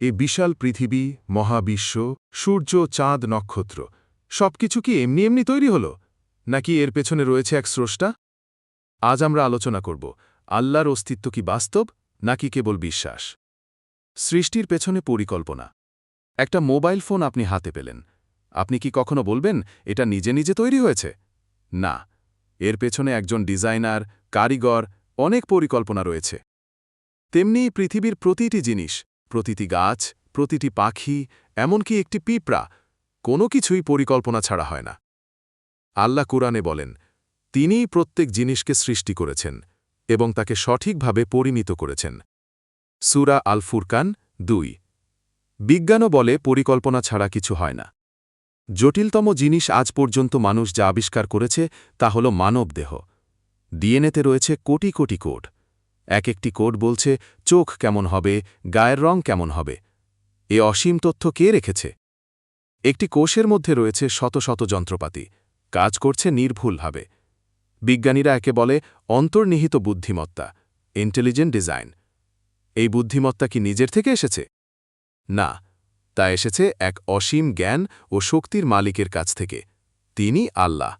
এ বিশাল পৃথিবী, মহাবিশ্ব, সূর্য, চাঁদ, নক্ষত্র, সবকিছু কি এমনি এমনি তৈরি হল? নাকি এর পেছনে রয়েছে এক স্রষ্টা? আজ আমরা আলোচনা করব, আল্লাহর অস্তিত্ব কি বাস্তব, নাকি কেবল বিশ্বাস? সৃষ্টির পেছনে পরিকল্পনা। একটা মোবাইল ফোন আপনি হাতে পেলেন। আপনি কি কখনো বলবেন, এটা নিজে নিজে তৈরি হয়েছে না। এর পেছনে একজন ডিজাইনার, কারিগর, অনেক পরিকল্পনা রয়েছে। তেমনি পৃথিবীর প্রতিটি জিনিস প্রতিটি গাছ, প্রতিটি পাখি, এমনকি একটি পিঁপড়া, কোনো কিছুই পরিকল্পনা ছাড়া হয় না। আল্লাহ কুরআনে বলেন, তিনিই প্রত্যেক জিনিসকে সৃষ্টি করেছেন এবং তাকে সঠিকভাবে পরিণত করেছেন। সুরা আল ফুরকান দুই। বিজ্ঞানও বলে, পরিকল্পনা ছাড়া কিছু হয় না। জটিলতম জিনিস আজ পর্যন্ত মানুষ যা আবিষ্কার করেছে তা হল মানব দেহ ডিএনএতে রয়েছে কোটি কোটি কোড। এক একটি কোড বলছে, চোখ কেমন হবে, গায়ের রং কেমন হবে। এ অসীম তথ্য কে রেখেছে? একটি কোষের মধ্যে রয়েছে শত শত যন্ত্রপাতি। কাজ করছে নির্ভুলভাবে। বিজ্ঞানীরা একে বলে অন্তর্নিহিত বুদ্ধিমত্তা ইন্টেলিজেন্ট ডিজাইন এই বুদ্ধিমত্তা কি নিজের থেকে এসেছে? না, তা এসেছে এক অসীম জ্ঞান ও শক্তির মালিকের কাছ থেকে। তিনি আল্লাহ।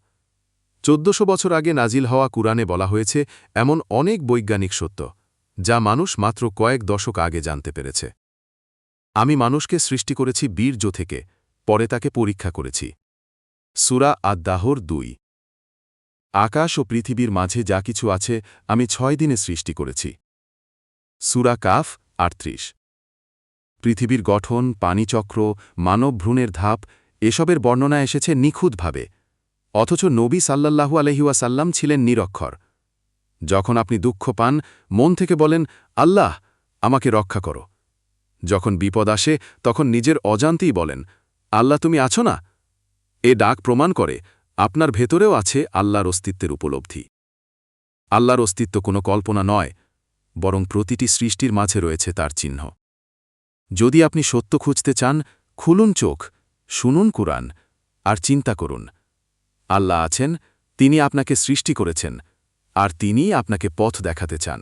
চোদ্দশো বছর আগে নাজিল হওয়া কুরআনে বলা হয়েছে, এমন অনেক বৈজ্ঞানিক সত্য, যা মানুষ মাত্র কয়েক দশক আগে জানতে পেরেছে। আমি মানুষকে সৃষ্টি করেছি বীর্য থেকে, পরে তাকে পরীক্ষা করেছি। সুরা আদ্দাহর দুই। আকাশ ও পৃথিবীর মাঝে যা কিছু আছে, আমি ছয় দিনে সৃষ্টি করেছি। সুরা কাফ, আটত্রিশ। পৃথিবীর গঠন, পানিচক্র মানব ভ্রূণের ধাপ, এসবের বর্ণনা এসেছে নিখুঁতভাবে। অথচ নবী সাল্লাল্লাহু আলহিউসাল্লাম ছিলেন নিরক্ষর। যখন আপনি দুঃখ পান, মন থেকে বলেন, আল্লাহ, আমাকে রক্ষা করো। যখন বিপদ আসে, তখন নিজের অজান্তেই বলেন, আল্লাহ, তুমি আছো না? এ ডাক প্রমাণ করে, আপনার ভেতরেও আছে আল্লাহর অস্তিত্বের উপলব্ধি। আল্লাহর অস্তিত্ব কোনো কল্পনা নয়, বরং প্রতিটি সৃষ্টির মাঝে রয়েছে তার চিহ্ন। যদি আপনি সত্য খুঁজতে চান, খুলুন চোখ, শুনুন কুরআন, আর চিন্তা করুন আল্লাহ আছেন তিনি আপনাকে সৃষ্টি করেছেন আর তিনিই আপনাকে পথ দেখাতে চান।